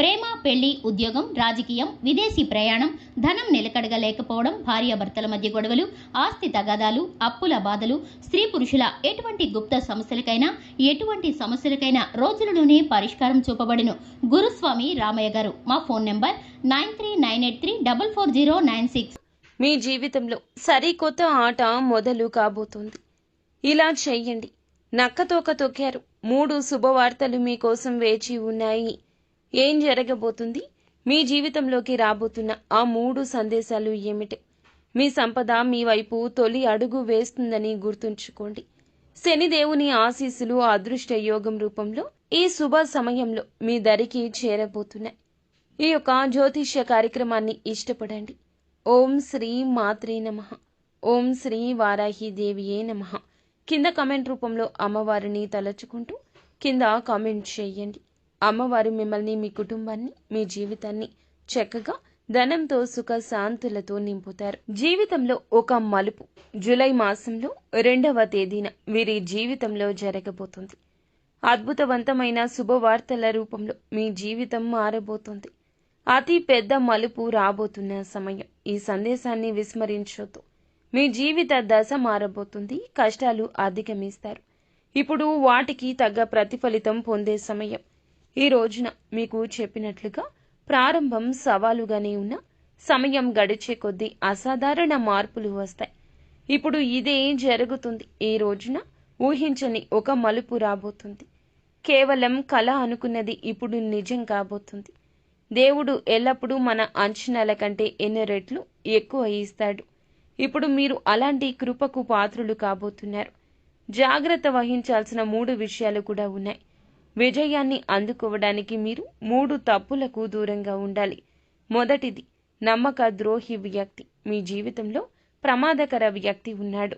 ప్రేమ పెళ్ళి ఉద్యోగం రాజకీయం విదేశీ ప్రయాణం ధనం నిలకడగా లేకపోవడం భార్యాభర్తల మధ్య గొడవలు ఆస్తి తగాదాలు అప్పుల బాధలు స్త్రీ పురుషుల ఎటువంటి గుప్త సమస్యలకైనా ఎటువంటి సమస్యలకైనా రోజులలోనే పరిష్కారం చూపబడును. గురుస్వామి రామయ్య గారు మా phone number nine three nine eight three double four zero nine six. మీ జీవితంలో సరికొత్త ఆట మొదలు కాబోతుంది. ఇలా చెయ్యండి. నక్కతోక తొక్కారు. మూడు శుభవార్తలు మీకోసం వేచి ఉన్నాయి. ఏం జరగబోతుంది? మీ జీవితంలోకి రాబోతున్న ఆ మూడు సందేశాలు ఏమిటి? మీ సంపద మీ వైపు తొలి అడుగు వేస్తుందని గుర్తుంచుకోండి. శనిదేవుని ఆశీస్సులు అదృష్ట యోగం రూపంలో ఈ శుభ సమయంలో మీ దరికి చేరబోతున్నాయి. ఈ యొక్క జ్యోతిష్య కార్యక్రమాన్ని ఇష్టపడండి. ఓం శ్రీ మాత్రే నమ. ఓం శ్రీ వారాహి దేవియే నమ. కింద కమెంట్ రూపంలో అమ్మవారిని తలచుకుంటూ కింద కామెంట్ చేయండి. అమ్మవారు మిమ్మల్ని మీ కుటుంబాన్ని మీ జీవితాన్ని చక్కగా ధనంతో సుఖ శాంతులతో నింపుతారు. జీవితంలో ఒక మలుపు. జూలై మాసంలో రెండవ తేదీన వీరి జీవితంలో జరగబోతుంది. అద్భుతవంతమైన శుభవార్తల రూపంలో మీ జీవితం మారబోతుంది. అతి పెద్ద మలుపు రాబోతున్న సమయం. ఈ సందేశాన్ని విస్మరించొద్దు. మీ జీవిత దశ మారబోతుంది. కష్టాలు అధిగమిస్తారు. ఇప్పుడు వాటికి తగ్గ ప్రతిఫలితం పొందే సమయం. ఈ రోజున మీకు చెప్పినట్లుగా ప్రారంభం సవాలుగానే ఉన్న సమయం గడిచే కొద్దీ అసాధారణ మార్పులు వస్తాయి. ఇప్పుడు ఇదే జరుగుతుంది. ఈ రోజున ఊహించని ఒక మలుపు రాబోతుంది. కేవలం కళ అనుకున్నది ఇప్పుడు నిజం కాబోతుంది. దేవుడు ఎల్లప్పుడూ మన అంచనాల కంటే ఎన్ని రెట్లు ఎక్కువ ఇస్తాడు. ఇప్పుడు మీరు అలాంటి కృపకు పాత్రులు కాబోతున్నారు. జాగ్రత్త వహించాల్సిన మూడు విషయాలు కూడా ఉన్నాయి. విజయాన్ని అందుకోవడానికి మీరు మూడు తప్పులకు దూరంగా ఉండాలి. మొదటిది నమ్మక ద్రోహి వ్యక్తి మీ జీవితంలో ప్రమాదకర వ్యక్తి ఉన్నాడు.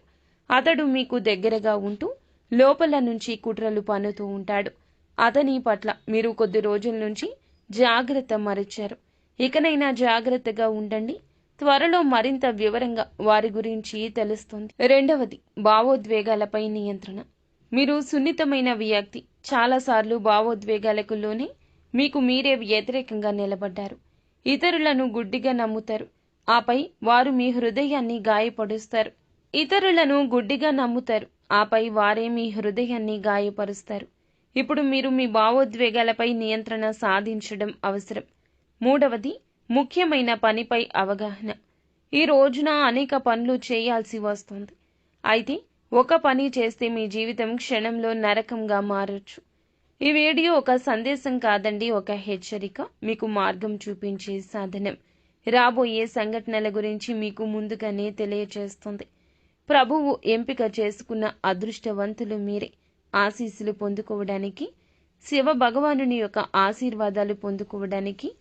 అతడు మీకు దగ్గరగా ఉంటూ లోపల నుంచి కుట్రలు పన్నుతూ ఉంటాడు. అతని పట్ల మీరు కొద్ది రోజుల నుంచి జాగ్రత్త మరిచారు. ఇకనైనా జాగ్రత్తగా ఉండండి. త్వరలో మరింత వివరంగా వారి గురించి తెలుస్తుంది. రెండవది భావోద్వేగాలపై నియంత్రణ. మీరు సున్నితమైన వ్యక్తి చాలాసార్లు భావోద్వేగాలకు లోనే మీకు మీరే వ్యతిరేకంగా నిలబడ్డారు. ఇతరులను గుడ్డిగా నమ్ముతారు. ఆపై వారు మీ హృదయాన్ని గాయపరుస్తారు. ఇతరులను గుడ్డిగా నమ్ముతారు. ఆపై వారే మీ హృదయాన్ని గాయపరుస్తారు. ఇప్పుడు మీరు మీ భావోద్వేగాలపై నియంత్రణ సాధించడం అవసరం. మూడవది ముఖ్యమైన పనిపై అవగాహన. ఈ రోజున అనేక పనులు చేయాల్సి వస్తుంది. అయితే ఒక పని చేస్తే మీ జీవితం క్షణంలో నరకంగా మారచ్చు. ఈ వీడియో ఒక సందేశం కాదండి ఒక హెచ్చరిక. మీకు మార్గం చూపించే సాధనం. రాబోయే సంఘటనల గురించి మీకు ముందుగానే తెలియచేస్తుంది. ప్రభువు ఎంపిక చేసుకున్న అదృష్టవంతులు మీరే. ఆశీస్సులు పొందుకోవడానికి శివ భగవానుని యొక్క ఆశీర్వాదాలు పొందుకోవడానికి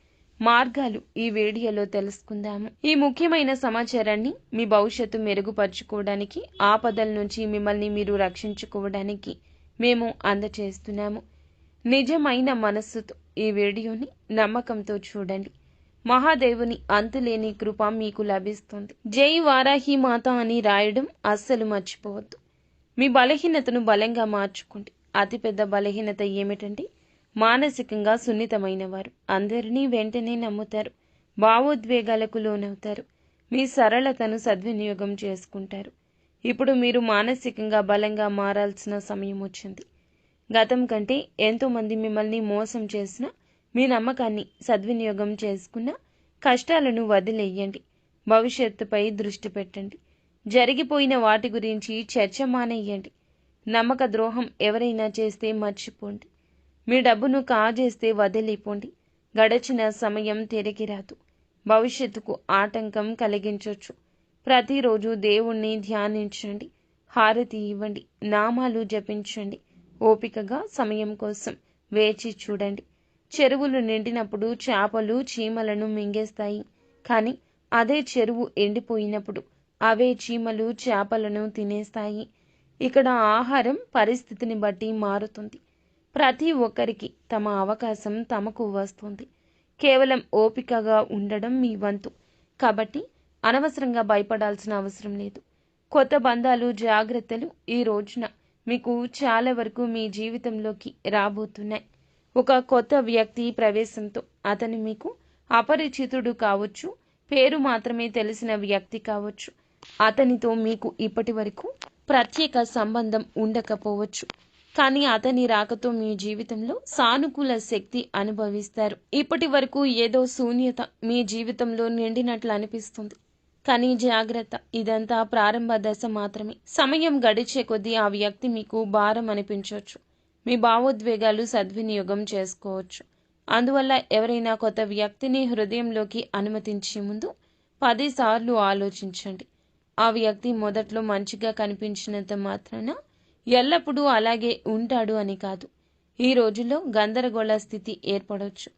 మార్గాలు ఈ వీడియోలో తెలుసుకుందాము. ఈ ముఖ్యమైన సమాచారాన్ని మీ భవిష్యత్తు మెరుగుపరుచుకోవడానికి ఆపదల నుంచి మిమ్మల్ని మీరు రక్షించుకోవడానికి మేము అందచేస్తున్నాము. నిజమైన మనస్సుతో ఈ వీడియోని నమ్మకంతో చూడండి. మహాదేవుని అంతులేని కృప మీకు లభిస్తుంది. జై వారాహి మాత అని రాయడం అస్సలు మర్చిపోవద్దు. మీ బలహీనతను బలంగా మార్చుకోండి. అతిపెద్ద బలహీనత ఏమిటంటే మానసికంగా సున్నితమైనవారు. అందరినీ వెంటనే నమ్ముతారు. భావోద్వేగాలకు లోనవుతారు. మీ సరళతను సద్వినియోగం చేసుకుంటారు. ఇప్పుడు మీరు మానసికంగా బలంగా మారాల్సిన సమయం వచ్చింది. గతం కంటే ఎంతోమంది మిమ్మల్ని మోసం చేసిన మీ నమ్మకాన్ని సద్వినియోగం చేసుకున్న కష్టాలను వదిలేయండి. భవిష్యత్తుపై దృష్టి పెట్టండి. జరిగిపోయిన వాటి గురించి చర్చ మానేయండి. నమ్మక ద్రోహం ఎవరైనా చేస్తే మర్చిపోండి. మీ డబ్బును కాజేస్తే వదిలిపోండి. గడచిన సమయం తిరిగి రాదు. భవిష్యత్తుకు ఆటంకం కలిగించవచ్చు ప్రతిరోజు దేవుణ్ణి ధ్యానించండి. హారతి ఇవ్వండి. నామాలు జపించండి. ఓపికగా సమయం కోసం వేచి చూడండి. చెరువులు నిండినప్పుడు చేపలు చీమలను మింగేస్తాయి. కానీ అదే చెరువు ఎండిపోయినప్పుడు అవే చీమలు చేపలను తినేస్తాయి. ఇక్కడ ఆహారం పరిస్థితిని బట్టి మారుతుంది. ప్రతి ఒక్కరికి తమ అవకాశం తమకు వస్తుంది. కేవలం ఓపికగా ఉండడం మీ వంతు. కాబట్టి అనవసరంగా భయపడాల్సిన అవసరం లేదు. కొత్త బంధాలు జాగ్రత్తలు ఈ రోజున మీకు చాలా వరకు మీ జీవితంలోకి రాబోతున్నాయి. ఒక కొత్త వ్యక్తి ప్రవేశంతో అతను మీకు అపరిచితుడు కావచ్చు పేరు మాత్రమే తెలిసిన వ్యక్తి కావచ్చు. అతనితో మీకు ఇప్పటి వరకు ప్రత్యేక సంబంధం ఉండకపోవచ్చు. కానీ అతని రాకతో మీ జీవితంలో సానుకూల శక్తి అనుభవిస్తారు. ఇప్పటి వరకు ఏదో శూన్యత మీ జీవితంలో నిండినట్లు అనిపిస్తుంది. కానీ జాగ్రత్త ఇదంతా ప్రారంభ దశ మాత్రమే. సమయం గడిచే కొద్దీ ఆ వ్యక్తి మీకు భారం అనిపించవచ్చు. మీ భావోద్వేగాలు సద్వినియోగం చేసుకోవచ్చు. అందువల్ల ఎవరైనా కొత్త వ్యక్తిని హృదయంలోకి అనుమతించే ముందు పదిసార్లు ఆలోచించండి. ఆ వ్యక్తి మొదట్లో మంచిగా కనిపించినంత మాత్రాన ఎల్లప్పుడూ అలాగే ఉంటాడు అని కాదు. ఈ రోజుల్లో గందరగోళ స్థితి ఏర్పడవచ్చు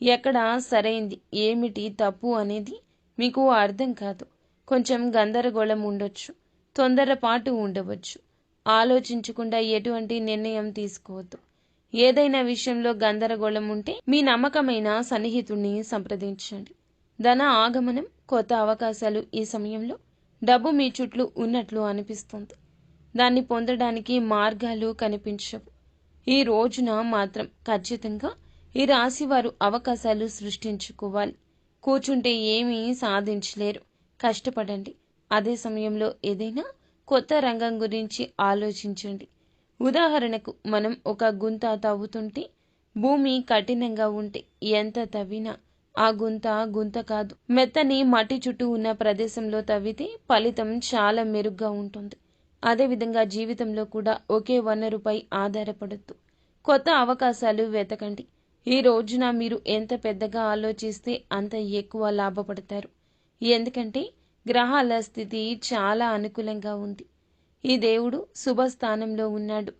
ఎక్కడ సరైంది ఏమిటి తప్పు అనేది మీకు అర్థం కాదు. కొంచెం గందరగోళం ఉండొచ్చు తొందరపాటు ఉండవచ్చు. ఆలోచించకుండా ఎటువంటి నిర్ణయం తీసుకోవద్దు. ఏదైనా విషయంలో గందరగోళం ఉంటే మీ నమ్మకమైన సన్నిహితుడిని సంప్రదించండి. ధన ఆగమనం కొత్త అవకాశాలు ఈ సమయంలో డబ్బు మీ చుట్టూ ఉన్నట్లు అనిపిస్తుంది. దాన్ని పొందడానికి మార్గాలు కనిపించవు ఈ రోజున మాత్రం ఖచ్చితంగా ఈ రాశి వారు అవకాశాలు సృష్టించుకోవాలి. కూర్చుంటే ఏమీ సాధించలేరు. కష్టపడండి. అదే సమయంలో ఏదైనా కొత్త రంగం గురించి ఆలోచించండి. ఉదాహరణకు మనం ఒక గుంత తవ్వుతుంటే భూమి కఠినంగా ఉంటే ఎంత తవ్వినా ఆ గుంత గుంత కాదు. మెత్తని మట్టి చుట్టూ ఉన్న ప్రదేశంలో తవ్వితే ఫలితం చాలా మెరుగ్గా ఉంటుంది. అదేవిధంగా జీవితంలో కూడా ఒకే వనరుపై ఆధారపడద్దు. కొత్త అవకాశాలు వెతకండి. ఈ రోజున మీరు ఎంత పెద్దగా ఆలోచిస్తే అంత ఎక్కువ లాభపడతారు. ఎందుకంటే గ్రహాల స్థితి చాలా అనుకూలంగా ఉంది. ఈ దేవుడు శుభస్థానంలో ఉన్నాడు.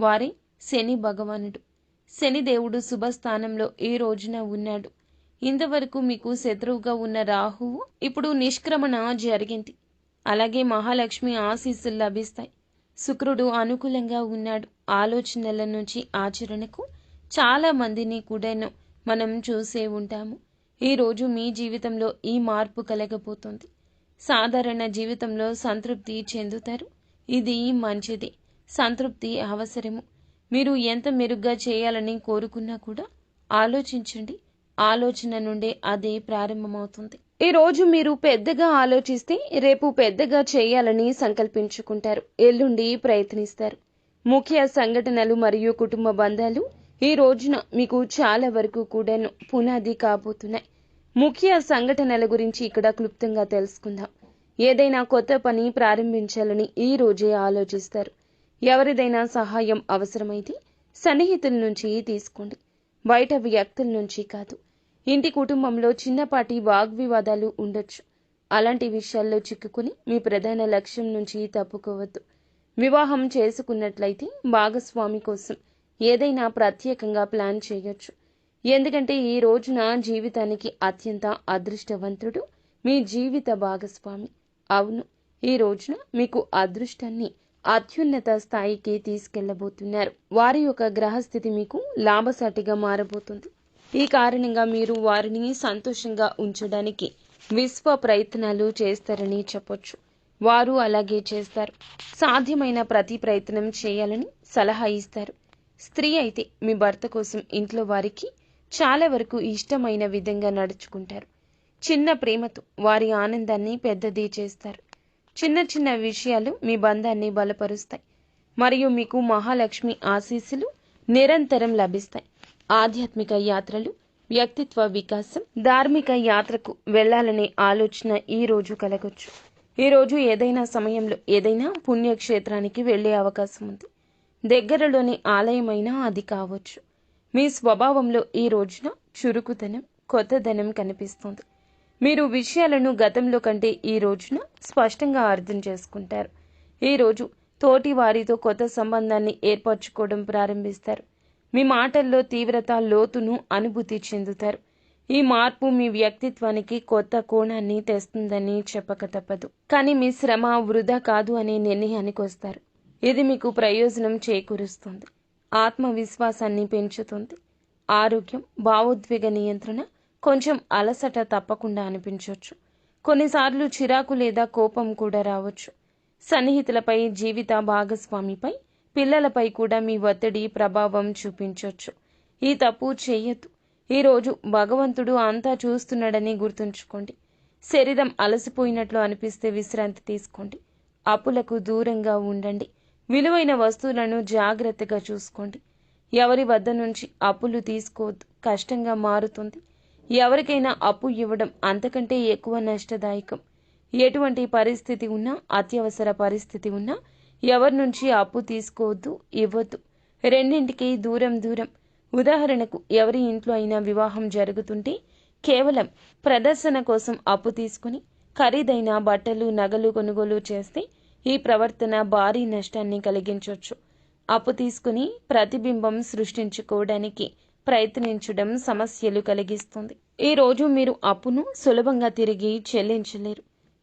వారి శని భగవానుడు. శని దేవుడు శుభస్థానంలో ఈ రోజున ఉన్నాడు. ఇంతవరకు మీకు శత్రువుగా ఉన్న రాహువు ఇప్పుడు నిష్క్రమణ జరిగింది. అలాగే మహాలక్ష్మి ఆశీస్సులు లభిస్తాయి. శుక్రుడు అనుకూలంగా ఉన్నాడు. ఆలోచనల నుంచి ఆచరణకు చాలా మందిని కూడాను మనం చూసే ఉంటాము. ఈరోజు మీ జీవితంలో ఈ మార్పు కలగబోతుంది. సాధారణ జీవితంలో సంతృప్తి చెందుతారు. ఇది మంచిది. సంతృప్తి అవసరము. మీరు ఎంత మెరుగ్గా చేయాలని కోరుకున్నా కూడా ఆలోచించండి. ఆలోచన నుండే అదే ప్రారంభమవుతుంది. ఈరోజు మీరు పెద్దగా ఆలోచిస్తే రేపు పెద్దగా చేయాలని సంకల్పించుకుంటారు. ఎల్లుండి ప్రయత్నిస్తారు. ముఖ్య సంఘటనలు మరియు కుటుంబ బంధాలు ఈ రోజున మీకు చాలా వరకు కూడాను పునాది కాబోతున్నాయి. ముఖ్య సంఘటనల గురించి ఇక్కడ క్లుప్తంగా తెలుసుకుందాం. ఏదైనా కొత్త పని ప్రారంభించాలని ఈ రోజే ఆలోచిస్తారు. ఎవరిదైనా సహాయం అవసరమైతే సన్నిహితుల నుంచి తీసుకోండి. బయట వ్యక్తుల నుంచి కాదు. ఇంటి కుటుంబంలో చిన్నపాటి వాగ్వివాదాలు ఉండొచ్చు. అలాంటి విషయాల్లో చిక్కుకుని మీ ప్రధాన లక్ష్యం నుంచి తప్పుకోవద్దు. వివాహం చేసుకున్నట్లయితే భాగస్వామి కోసం ఏదైనా ప్రత్యేకంగా ప్లాన్ చేయొచ్చు. ఎందుకంటే ఈ రోజున జీవితానికి అత్యంత అదృష్టవంతుడు మీ జీవిత భాగస్వామి. అవును ఈ రోజున మీకు అదృష్టాన్ని అత్యున్నత స్థాయికి తీసుకెళ్ళబోతున్నారు. వారి యొక్క గ్రహస్థితి మీకు లాభసాటిగా మారబోతుంది. ఈ కారణంగా మీరు వారిని సంతోషంగా ఉంచడానికి విశ్వ ప్రయత్నాలు చేస్తారని చెప్పొచ్చు. వారు అలాగే చేస్తారు. సాధ్యమైన ప్రతి ప్రయత్నం చేయాలని సలహా ఇస్తారు. స్త్రీ అయితే మీ భర్త కోసం ఇంట్లో వారికి చాలా వరకు ఇష్టమైన విధంగా నడుచుకుంటారు. చిన్న ప్రేమతో వారి ఆనందాన్ని పెద్దది చేస్తారు. చిన్న చిన్న విషయాలు మీ బంధాన్ని బలపరుస్తాయి. మరియు మీకు మహాలక్ష్మి ఆశీస్సులు నిరంతరం లభిస్తాయి. ఆధ్యాత్మిక యాత్రలు వ్యక్తిత్వ వికాసం ధార్మిక యాత్రకు వెళ్ళాలనే ఆలోచన ఈ రోజు కలగొచ్చు. ఈ రోజు ఏదైనా సమయంలో ఏదైనా పుణ్యక్షేత్రానికి వెళ్ళే అవకాశం ఉంది. దగ్గరలోని ఆలయమైనా అది కావచ్చు. మీ స్వభావంలో ఈ రోజున చురుకుతనం కొత్తదనం కనిపిస్తుంది. మీరు విషయాలను గతంలో కంటే ఈ రోజున స్పష్టంగా అర్థం చేసుకుంటారు. ఈ రోజు తోటి వారితో కొత్త సంబంధాన్ని ఏర్పరచుకోవడం ప్రారంభిస్తారు. మీ మాటల్లో తీవ్రత లోతును అనుభూతి చెందుతారు. ఈ మార్పు మీ వ్యక్తిత్వానికి కొత్త కోణాన్ని తెస్తుందని చెప్పక తప్పదు. కానీ మీ శ్రమ వృధా కాదు అనే నిర్ణయానికి వస్తారు. ఇది మీకు ప్రయోజనం చేకూరుస్తుంది. ఆత్మవిశ్వాసాన్ని పెంచుతుంది. ఆరోగ్యం భావోద్వేగ నియంత్రణ కొంచెం అలసట తప్పకుండా అనిపించవచ్చు కొన్నిసార్లు చిరాకు లేదా కోపం కూడా రావచ్చు. సన్నిహితులపై జీవిత భాగస్వామిపై పిల్లలపై కూడా మీ ఒత్తిడి ప్రభావం చూపించవచ్చు ఈ తప్పు చేయొద్దు. ఈరోజు భగవంతుడు అంతా చూస్తున్నాడని గుర్తుంచుకోండి. శరీరం అలసిపోయినట్లు అనిపిస్తే విశ్రాంతి తీసుకోండి. అప్పులకు దూరంగా ఉండండి. విలువైన వస్తువులను జాగ్రత్తగా చూసుకోండి. ఎవరి వద్ద నుంచి అప్పులు తీసుకోవద్దు. కష్టంగా మారుతుంది. ఎవరికైనా అప్పు ఇవ్వడం అంతకంటే ఎక్కువ నష్టదాయకం. ఎటువంటి పరిస్థితి ఉన్నా అత్యవసర పరిస్థితి ఉన్నా ఎవరి నుంచి అప్పు తీసుకోవద్దు ఇవ్వద్దు. రెండింటికి దూరం దూరం. ఉదాహరణకు ఎవరి ఇంట్లో అయినా వివాహం జరుగుతుంటే కేవలం ప్రదర్శన కోసం అప్పు తీసుకుని ఖరీదైన బట్టలు నగలు కొనుగోలు చేస్తే ఈ ప్రవర్తన భారీ నష్టాన్ని కలిగించవచ్చు అప్పు తీసుకుని ప్రతిబింబం సృష్టించుకోవడానికి ప్రయత్నించడం సమస్యలు కలిగిస్తుంది. ఈ రోజు మీరు అప్పును సులభంగా తిరిగి చెల్లించలేరు.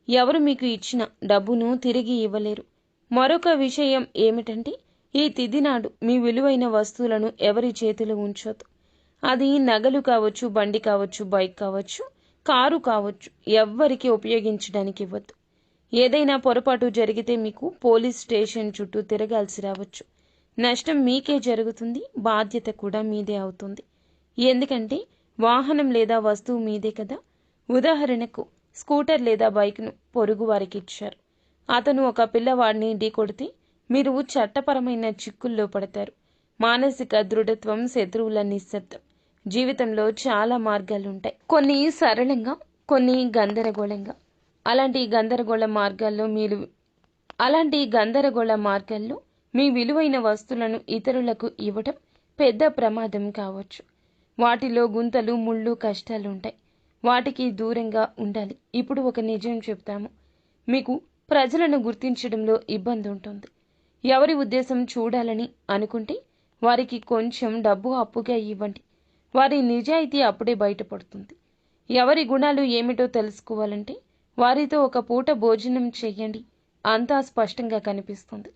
ఎవరు మీకు ఇచ్చిన డబ్బును తిరిగి ఇవ్వలేరు. మరొక విషయం ఏమిటంటే ఈ తిథి నాడు మీ విలువైన వస్తువులను ఎవరి చేతిలో ఉంచొద్దు. అది నగలు కావచ్చు బండి కావచ్చు బైక్ కావచ్చు కారు కావచ్చు ఎవ్వరికి ఉపయోగించడానికి ఇవ్వద్దు. ఏదైనా పొరపాటు జరిగితే మీకు పోలీస్ స్టేషన్ చుట్టూ తిరగాల్సి రావచ్చు. నష్టం మీకే జరుగుతుంది బాధ్యత కూడా మీదే అవుతుంది. ఎందుకంటే వాహనం లేదా వస్తువు మీదే కదా. ఉదాహరణకు స్కూటర్ లేదా బైక్ను పొరుగు వారికి ఇచ్చారు. అతను ఒక పిల్లవాడిని ఢీకొడితే మీరు చట్టపరమైన చిక్కుల్లో పడతారు. మానసిక దృఢత్వం శత్రువుల నిశ్శబ్దం. జీవితంలో చాలా మార్గాలు ఉంటాయి కొన్ని సరళంగా కొన్ని గందరగోళంగా. అలాంటి గందరగోళ మార్గాల్లో మీరు అలాంటి గందరగోళ మార్గాల్లో మీ విలువైన వస్తువులను ఇతరులకు ఇవ్వటం పెద్ద ప్రమాదం కావచ్చు. వాటిలో గుంతలు ముళ్ళు కష్టాలు ఉంటాయి వాటికి దూరంగా ఉండాలి. ఇప్పుడు ఒక నిజం చెప్తాము. మీకు ప్రజలను గుర్తించడంలో ఇబ్బంది ఉంటుంది ఎవరి ఉద్దేశం చూడాలని అనుకుంటే వారికి కొంచెం డబ్బు అప్పుగా ఇవ్వండి. వారి నిజాయితీ అప్పుడే బయటపడుతుంది. ఎవరి గుణాలు ఏమిటో తెలుసుకోవాలంటే వారితో ఒక పూట భోజనం చేయండి అంతా స్పష్టంగా కనిపిస్తుంది.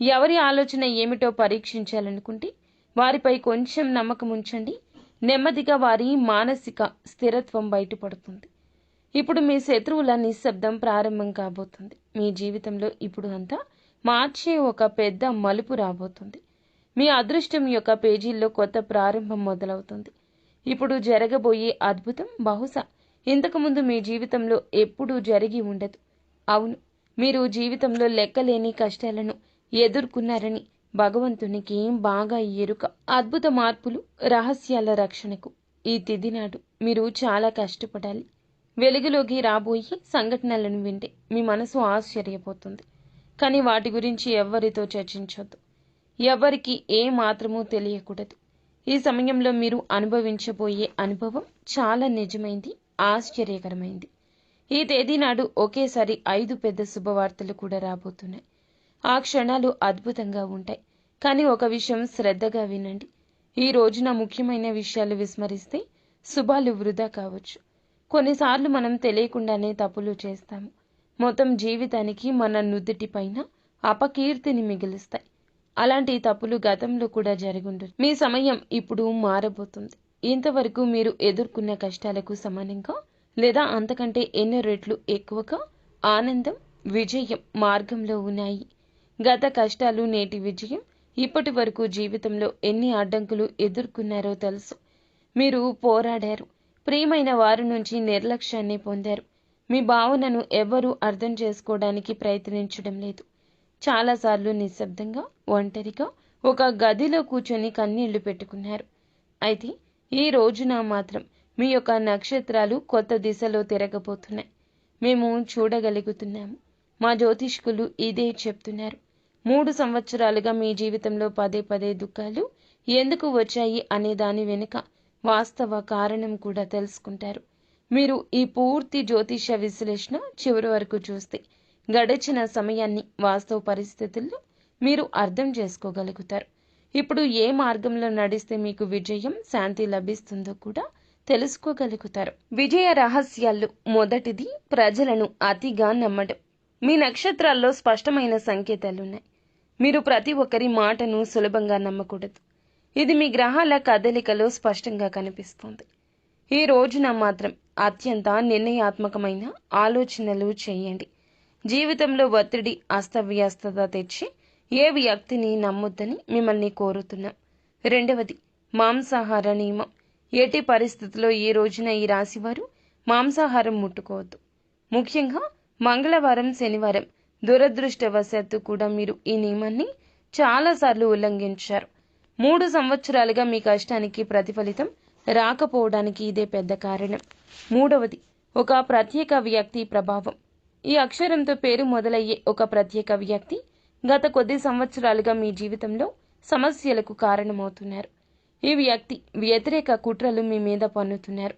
ఎవరి ఆలోచన ఏమిటో పరీక్షించాలనుకుంటే వారిపై కొంచెం నమ్మకం ఉంచండి నెమ్మదిగా వారి మానసిక స్థిరత్వం బయటపడుతుంది. ఇప్పుడు మీ శత్రువుల నిశ్శబ్దం ప్రారంభం కాబోతుంది. మీ జీవితంలో ఇప్పుడు అంతా మార్చే ఒక పెద్ద మలుపు రాబోతుంది. మీ అదృష్టం యొక్క పేజీల్లో కొత్త ప్రారంభం మొదలవుతుంది. ఇప్పుడు జరగబోయే అద్భుతం బహుశా ఇంతకుముందు మీ జీవితంలో ఎప్పుడూ జరిగి ఉండదు. అవును మీరు జీవితంలో లెక్కలేని కష్టాలను ఎదుర్కొన్నారని భగవంతునికి బాగా ఎరుక అద్భుత మార్పులు రహస్యాల రక్షణకు ఈ తిథినాడు మీరు చాలా కష్టపడాలి. వెలుగులోకి రాబోయే సంఘటనలను వింటే మీ మనసు ఆశ్చర్యపోతుంది. కానీ వాటి గురించి ఎవ్వరితో చర్చించొద్దు. ఎవరికి ఏ మాత్రమూ తెలియకూడదు. ఈ సమయంలో మీరు అనుభవించబోయే అనుభవం చాలా నిజమైంది ఆశ్చర్యకరమైంది. ఈ తేదీ నాడు ఒకేసారి ఐదు పెద్ద శుభవార్తలు కూడా రాబోతున్నాయి. ఆ క్షణాలు అద్భుతంగా ఉంటాయి. కానీ ఒక విషయం శ్రద్ధగా వినండి. ఈ రోజున ముఖ్యమైన విషయాలు విస్మరిస్తే శుభాలు వృధా కావచ్చు. కొన్నిసార్లు మనం తెలియకుండానే తప్పులు చేస్తాము మొత్తం జీవితానికి మన నుదుటి పైన అపకీర్తిని మిగిలిస్తాయి. అలాంటి తప్పులు గతంలో కూడా జరుగుండదు మీ సమయం ఇప్పుడు మారబోతుంది. ఇంతవరకు మీరు ఎదుర్కొన్న కష్టాలకు సమానంగా లేదా అంతకంటే ఎన్నో రెట్లు ఎక్కువగా ఆనందం విజయం మార్గంలో ఉన్నాయి? గత కష్టాలు నేటి విజయం ఇప్పటి వరకు జీవితంలో ఎన్ని అడ్డంకులు ఎదుర్కొన్నారో తెలుసు. మీరు పోరాడారు. ప్రియమైన వారి నుంచి నిర్లక్ష్యాన్ని పొందారు. మీ భావనను ఎవ్వరూ అర్థం చేసుకోవడానికి ప్రయత్నించడం లేదు. చాలాసార్లు నిశ్శబ్దంగా ఒంటరిగా ఒక గదిలో కూర్చొని కన్నీళ్ళు పెట్టుకున్నారు. అయితే ఈ రోజున మాత్రం మీ యొక్క నక్షత్రాలు కొత్త దిశలో తిరగబోతున్నాయి. మేము చూడగలుగుతున్నాము. మా జ్యోతిష్కులు ఇదే చెప్తున్నారు. మూడు సంవత్సరాలుగా మీ జీవితంలో పదే పదే దుఃఖాలు ఎందుకు వచ్చాయి అనే దాని వెనుక వాస్తవ కారణం కూడా తెలుసుకుంటారు. మీరు ఈ పూర్తి జ్యోతిష విశ్లేషణ చివరి వరకు చూస్తే గడిచిన సమయాన్ని వాస్తవ పరిస్థితుల్లో మీరు అర్థం చేసుకోగలుగుతారు. ఇప్పుడు ఏ మార్గంలో నడిస్తే మీకు విజయం శాంతి లభిస్తుందో కూడా తెలుసుకోగలుగుతారు. విజయ రహస్యాలు మొదటిది ప్రజలను అతిగా నమ్మడం. మీ నక్షత్రాల్లో స్పష్టమైన సంకేతాలున్నాయి. మీరు ప్రతి ఒక్కరి మాటను సులభంగా నమ్మకూడదు. ఇది మీ గ్రహాల కదలికలో స్పష్టంగా కనిపిస్తుంది. ఈ రోజున మాత్రం అత్యంత నిర్ణయాత్మకమైన ఆలోచనలు చేయండి. జీవితంలో ఒత్తిడి అస్తవ్యస్తత తెచ్చి ఏ వ్యక్తిని నమ్మొద్దని మిమ్మల్ని కోరుతున్నాం. రెండవది మాంసాహార నియమం. ఎట్టి పరిస్థితుల్లో ఈ రోజున ఈ రాశివారు మాంసాహారం ముట్టుకోవద్దు. ముఖ్యంగా మంగళవారం శనివారం. దురదృష్టవశాత్తు కూడా మీరు ఈ నియమాన్ని చాలాసార్లు ఉల్లంఘించారు. మూడు సంవత్సరాలుగా మీ కష్టానికి ప్రతిఫలితం రాకపోవడానికి ఇదే పెద్ద కారణం. మూడవది ఒక ప్రత్యేక వ్యక్తి ప్రభావం. ఈ అక్షరంతో పేరు మొదలయ్యే ఒక ప్రత్యేక వ్యక్తి గత కొద్ది సంవత్సరాలుగా మీ జీవితంలో సమస్యలకు కారణమవుతున్నారు. ఈ వ్యక్తి వ్యతిరేక కుట్రలు మీ మీద పన్నుతున్నారు.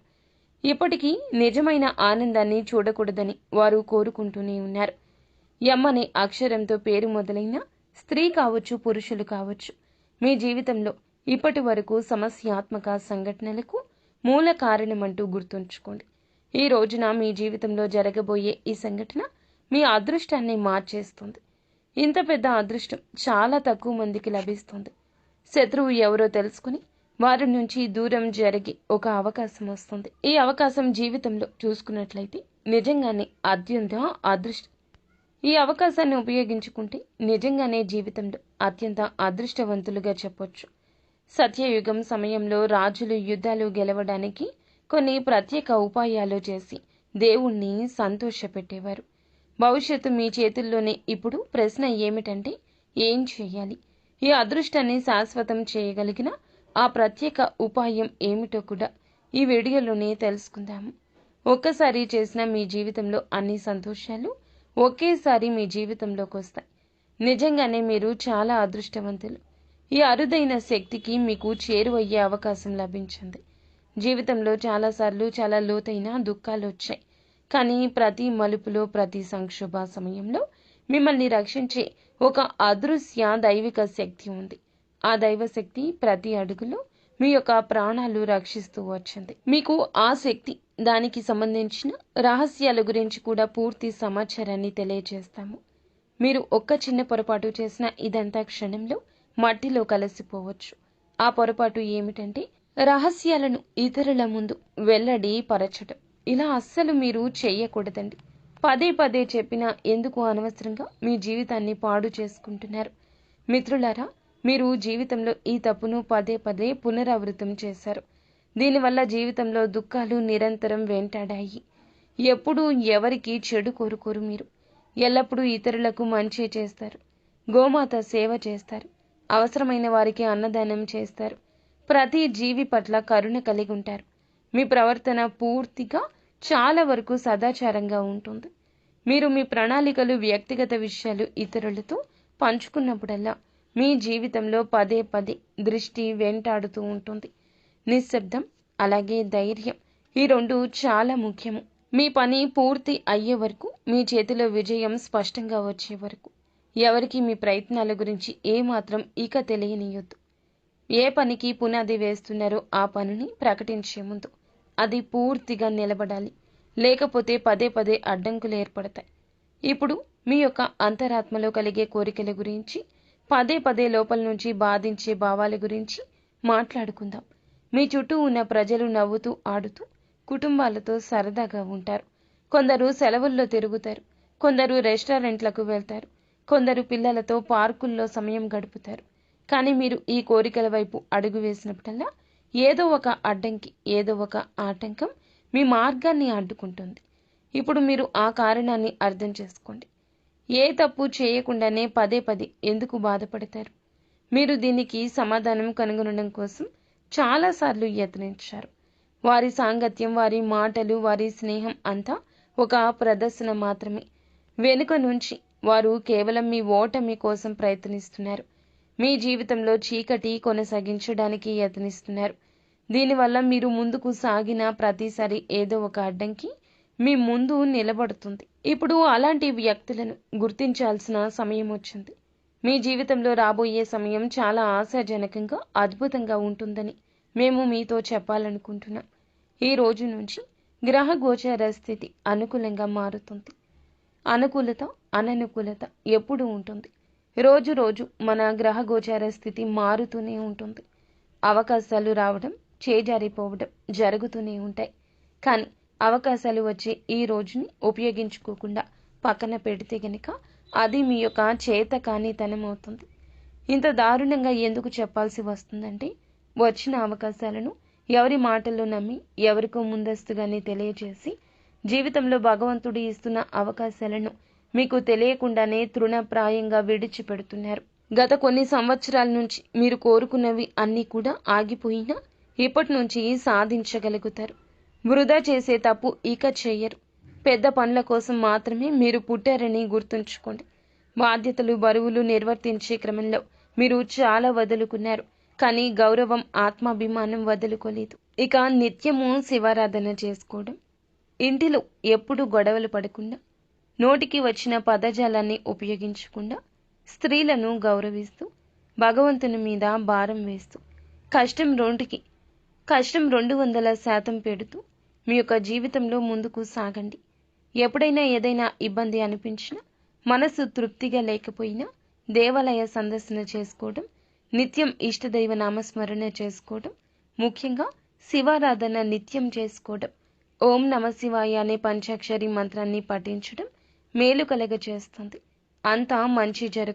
ఇప్పటికీ నిజమైన ఆనందాన్ని చూడకూడదని వారు కోరుకుంటూనే ఉన్నారు. ఎం అనే అక్షరంతో పేరు మొదలైన స్త్రీ కావచ్చు పురుషులు కావచ్చు. మీ జీవితంలో ఇప్పటి వరకు సమస్యాత్మక సంఘటనలకు మూల కారణమంటూ గుర్తుంచుకోండి. ఈ రోజున మీ జీవితంలో జరగబోయే ఈ సంఘటన మీ అదృష్టాన్ని మార్చేస్తుంది. ఇంత పెద్ద అదృష్టం చాలా తక్కువ మందికి లభిస్తుంది. శత్రువు ఎవరో తెలుసుకుని వారి నుంచి దూరం జరిగి ఒక అవకాశం వస్తుంది. ఈ అవకాశం జీవితంలో చూసుకున్నట్లయితే నిజంగానే అత్యంత అదృష్టం ఈ అవకాశాన్ని ఉపయోగించుకుంటే నిజంగానే జీవితంలో అత్యంత అదృష్టవంతులుగా చెప్పొచ్చు. సత్యయుగం సమయంలో రాజులు యుద్ధాలు గెలవడానికి కొన్ని ప్రత్యేక ఉపాయాలు చేసి దేవుణ్ణి సంతోషపెట్టేవారు. భవిష్యత్తు మీ చేతుల్లోనే ఇప్పుడు ప్రశ్న ఏమిటంటే ఏం చేయాలి? ఈ అదృష్టాన్ని శాశ్వతం చేయగలిగిన ఆ ప్రత్యేక ఉపాయం ఏమిటో కూడా ఈ వీడియోలోనే తెలుసుకుందాము. ఒక్కసారి చేసిన మీ జీవితంలో అన్ని సంతోషాలు ఒకేసారి మీ జీవితంలోకి వస్తాయి. నిజంగానే మీరు చాలా అదృష్టవంతులు. ఈ అరుదైన శక్తికి మీకు చేరువయ్యే అవకాశం లభించింది. జీవితంలో చాలాసార్లు చాలా లోతైన దుఃఖాలు వచ్చాయి. కానీ ప్రతి మలుపులో ప్రతి సంక్షోభ సమయంలో మిమ్మల్ని రక్షించే ఒక అదృశ్య దైవిక శక్తి ఉంది. ఆ దైవ శక్తి ప్రతి అడుగులో మీ యొక్క ప్రాణాలు రక్షిస్తూ వచ్చింది. మీకు ఆ శక్తి దానికి సంబంధించిన రహస్యాల గురించి కూడా పూర్తి సమాచారాన్ని తెలియజేస్తాము. మీరు ఒక్క చిన్న పొరపాటు చేసిన ఇదంతా క్షణంలో మట్టిలో కలిసిపోవచ్చు. ఆ పొరపాటు ఏమిటంటే రహస్యాలను ఇతరుల ముందు వెల్లడి పరచడం ఇలా అస్సలు మీరు చేయకూడదండి. పదే పదే చెప్పినా ఎందుకు అనవసరంగా మీ జీవితాన్ని పాడు చేసుకుంటున్నారు? మిత్రులారా మీరు జీవితంలో ఈ తప్పును పదే పదే పునరావృతం చేశారు. దీనివల్ల జీవితంలో దుఃఖాలు నిరంతరం వెంటాడాయి. ఎప్పుడూ ఎవరికి చెడు కోరుకోరు మీరు. ఎల్లప్పుడూ ఇతరులకు మంచి చేస్తారు. గోమాత సేవ చేస్తారు. అవసరమైన వారికి అన్నదానం చేస్తారు. ప్రతి జీవి పట్ల కరుణ కలిగి ఉంటారు. మీ ప్రవర్తన పూర్తిగా చాలా వరకు సదాచారంగా ఉంటుంది. మీరు మీ ప్రణాళికలు వ్యక్తిగత విషయాలు ఇతరులతో పంచుకున్నప్పుడల్లా మీ జీవితంలో పదే పదే దృష్టి వెంటాడుతూ ఉంటుంది. నిశ్శబ్దం అలాగే ధైర్యం ఈ రెండు చాలా ముఖ్యము. మీ పని పూర్తి అయ్యే వరకు మీ చేతిలో విజయం స్పష్టంగా వచ్చే వరకు. ఎవరికి మీ ప్రయత్నాల గురించి ఏమాత్రం ఇక తెలియనియొద్దు. ఏ పనికి పునాది వేస్తున్నారో ఆ పనిని ప్రకటించే ముందు అది పూర్తిగా నిలబడాలి. లేకపోతే పదే పదే అడ్డంకులు ఏర్పడతాయి. ఇప్పుడు మీ యొక్క అంతరాత్మలో కలిగే కోరికల గురించి పదే పదే లోపల నుంచి బాధించే భావాల గురించి మాట్లాడుకుందాం. మీ చుట్టూ ఉన్న ప్రజలు నవ్వుతూ ఆడుతూ కుటుంబాలతో సరదాగా ఉంటారు. కొందరు సెలవుల్లో తిరుగుతారు. కొందరు రెస్టారెంట్లకు వెళ్తారు. కొందరు పిల్లలతో పార్కుల్లో సమయం గడుపుతారు. కానీ మీరు ఈ కోరికల వైపు అడుగు వేసినప్పుడల్లా ఏదో ఒక అడ్డంకి ఏదో ఒక ఆటంకం మీ మార్గాన్ని అడ్డుకుంటుంది. ఇప్పుడు మీరు ఆ కారణాన్ని అర్థం చేసుకోండి. ఏ తప్పు చేయకుండానే పదే పదే ఎందుకు బాధపడతారు? మీరు దీనికి సమాధానం కనుగొనడం కోసం చాలాసార్లు యత్నించారు. వారి సాంగత్యం వారి మాటలు వారి స్నేహం అంతా ఒక ప్రదర్శన మాత్రమే. వెనుక నుంచి వారు కేవలం మీ ఓటమి కోసం ప్రయత్నిస్తున్నారు. మీ జీవితంలో చీకటి కొనసాగించడానికి యత్నిస్తున్నారు. దీనివల్ల మీరు ముందుకు సాగిన ప్రతిసారి ఏదో ఒక అడ్డంకి మీ ముందు నిలబడుతుంది. ఇప్పుడు అలాంటి వ్యక్తులను గుర్తించాల్సిన సమయం వచ్చింది. మీ జీవితంలో రాబోయే సమయం చాలా ఆశాజనకంగా అద్భుతంగా ఉంటుందని మేము మీతో చెప్పాలనుకుంటున్నాం. ఈ రోజు నుంచి గ్రహ గోచార స్థితి అనుకూలంగా మారుతుంది. అనుకూలత అననుకూలత ఎప్పుడు ఉంటుంది. రోజు రోజు మన గ్రహ గోచార స్థితి మారుతూనే ఉంటుంది. అవకాశాలు రావడం చేజారిపోవడం జరుగుతూనే ఉంటాయి. కానీ అవకాశాలు వచ్చే ఈ రోజుని ఉపయోగించుకోకుండా పక్కన పెడితే గనక అది మీ యొక్క చేత కానితనం అవుతుంది ఇంత దారుణంగా ఎందుకు చెప్పాల్సి వస్తుందంటే వచ్చిన అవకాశాలను ఎవరి మాటల్లో నమ్మి ఎవరికో ముందస్తుగానే తెలియజేసి జీవితంలో భగవంతుడు ఇస్తున్న అవకాశాలను మీకు తెలియకుండానే తృణప్రాయంగా విడిచిపెడుతున్నారు. గత కొన్ని సంవత్సరాల నుంచి మీరు కోరుకున్నవి అన్నీ కూడా ఆగిపోయినా ఇప్పటి నుంచి సాధించగలుగుతారు. వృధా చేసే తప్పు ఇక చెయ్యరు పెద్ద పనుల కోసం మాత్రమే మీరు పుట్టారని గుర్తుంచుకోండి. బాధ్యతలు బరువులు నిర్వర్తించే క్రమంలో మీరు చాలా వదులుకున్నారు. కానీ గౌరవం ఆత్మాభిమానం వదులుకోలేదు. ఇక నిత్యము శివారాధన చేసుకోవడం. ఇంటిలో ఎప్పుడు గొడవలు పడకుండా నోటికి వచ్చిన పదజాలాన్ని ఉపయోగించకుండా స్త్రీలను గౌరవిస్తూ భగవంతుని మీద భారం వేస్తూ కష్టం రెండుకి కష్టం రెండు వందల శాతం పెడుతూ మీ యొక్క జీవితంలో ముందుకు సాగండి. ఎప్పుడైనా ఏదైనా ఇబ్బంది అనిపించినా మనసు తృప్తిగా లేకపోయినా దేవాలయ సందర్శన చేసుకోవడం నిత్యం ఇష్టదైవ నామస్మరణ చేసుకోవడం ముఖ్యంగా శివారాధన నిత్యం చేసుకోవడం ఓం నమ శివాయ అనే పంచాక్షరి మంత్రాన్ని పఠించడం మేలు కలగ చేస్తుంది అంతా మంచి జరుగు